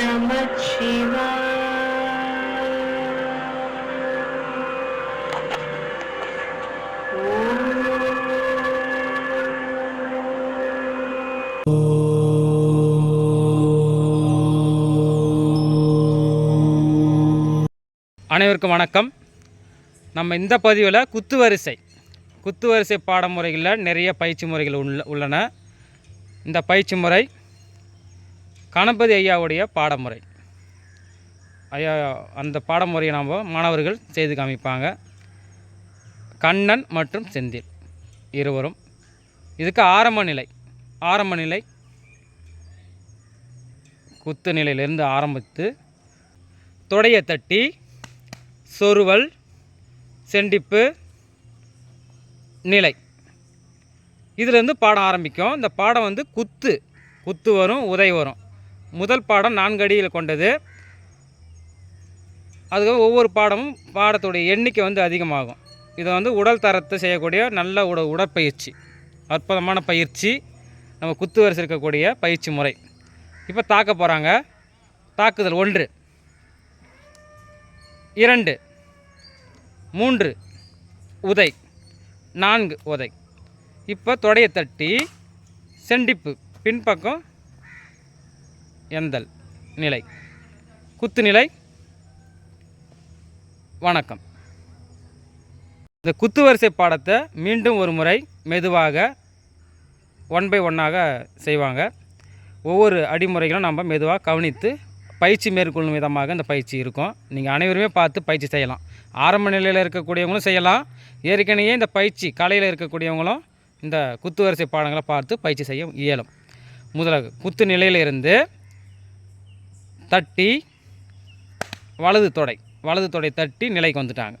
நம அனைவருக்கும் வணக்கம். நம்ம இந்த பதிவில் குத்துவரிசை குத்துவரிசை பாடமுறைகளில் நிறைய பயிற்சி முறைகள் உள்ள உள்ளன. இந்த பயிற்சி முறை கணபதி ஐயாவுடைய பாடமுறை. ஐயா அந்த பாடமுறையை நாம் மாணவர்கள் செய்து காமிப்பாங்க. கண்ணன் மற்றும் செந்தில் இருவரும். இதுக்கு ஆரம்ப நிலை. ஆரம்ப நிலை. குத்து நிலையிலிருந்து ஆரம்பித்து தொடையை தட்டி சொருவல் செண்டிப்பு நிலை. இதிலேருந்து பாடம் ஆரம்பிக்கும். இந்த பாடம் வந்து குத்து. குத்து வரும் உதை வரும். முதல் பாடம் நான்கு அடியில் கொண்டது. அதுக்கு ஒவ்வொரு பாடமும் பாடத்துடைய எண்ணிக்கை வந்து அதிகமாகும். இதை வந்து உடல் தரத்தை செய்யக்கூடிய நல்ல உட உடற்பயிற்சி. அற்புதமான பயிற்சி. நம்ம குத்து வரிசை இருக்கக்கூடிய பயிற்சி முறை. இப்போ தாக்க போகிறாங்க தாக்குதல் ஒன்று. இரண்டு. மூன்று. உதை. நான்கு உதை. இப்போ தொடையை தட்டி செண்டிப்பு. பின்பக்கம் எந்தல் நிலை? குத்து நிலை? வணக்கம். இந்த குத்து வரிசை பாடத்தை மீண்டும் ஒரு முறை மெதுவாக ஒன் பை ஒன்னாக செய்வாங்க. ஒவ்வொரு அடிமுறைகளும் நம்ம மெதுவாக கவனித்து பயிற்சி மேற்கொள்ளும் விதமாக இந்த பயிற்சி இருக்கும். நீங்கள் அனைவருமே பார்த்து பயிற்சி செய்யலாம். ஆரம்ப நிலையில் இருக்கக்கூடியவங்களும் செய்யலாம். ஏற்கனவே இந்த பயிற்சி கலையில் இருக்கக்கூடியவங்களும் இந்த குத்து வரிசை பாடங்களை பார்த்து பயிற்சி செய்ய இயலும். முதலாக குத்து நிலையிலிருந்து தட்டி வலது தொடை வலது தொடை தட்டி நிலைக்கு வந்துட்டாங்க.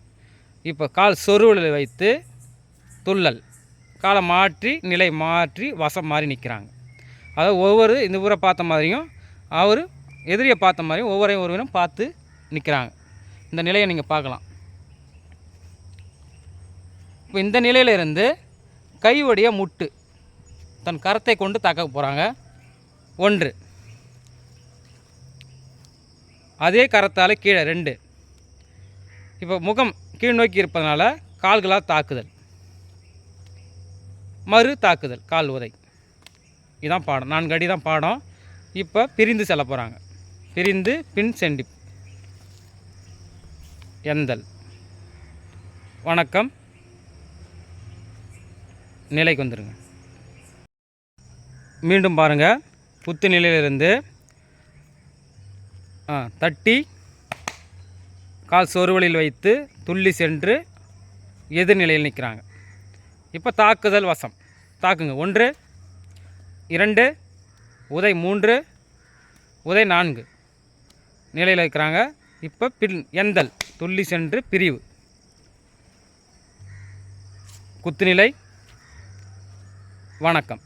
இப்போ கால் சொருவில் வைத்து துள்ளல் காலை மாற்றி நிலை மாற்றி வசம் மாறி நிற்கிறாங்க. அதாவது ஒவ்வொரு இந்த ஊரை பார்த்த மாதிரியும் அவர் எதிரியை பார்த்த மாதிரியும் ஒவ்வொரு ஒருவரும் பார்த்து நிற்கிறாங்க. இந்த நிலையை நீங்கள் பார்க்கலாம். இப்போ இந்த நிலையிலிருந்து கைவடிய முட்டு தன் கரத்தை கொண்டு தாக்க போகிறாங்க ஒன்று அதே கரத்தால் கீழே ரெண்டு. இப்போ முகம் கீழ் நோக்கி இருப்பதனால கால்களால் தாக்குதல். மறு தாக்குதல் கால் உதை. இதுதான் பாடம். நான்கு அடி தான் பாடம். இப்போ பிரிந்து செல்ல போகிறாங்க பிரிந்து பின் செண்டி எந்தல். வணக்கம். நிலைக்கு வந்துருங்க. மீண்டும் பாருங்கள் புத்து நிலையிலிருந்து தட்டி கால் சொருவலில் வைத்து துள்ளி சென்று எதிர்நிலையில் நிற்கிறாங்க. இப்போ தாக்குதல் வசம். தாக்குங்க. ஒன்று இரண்டு உதை மூன்று உதை நான்கு நிலையில் இருக்கிறாங்க. இப்போ பின் எந்தல் துள்ளி சென்று பிரிவு. குத்துநிலை வணக்கம்.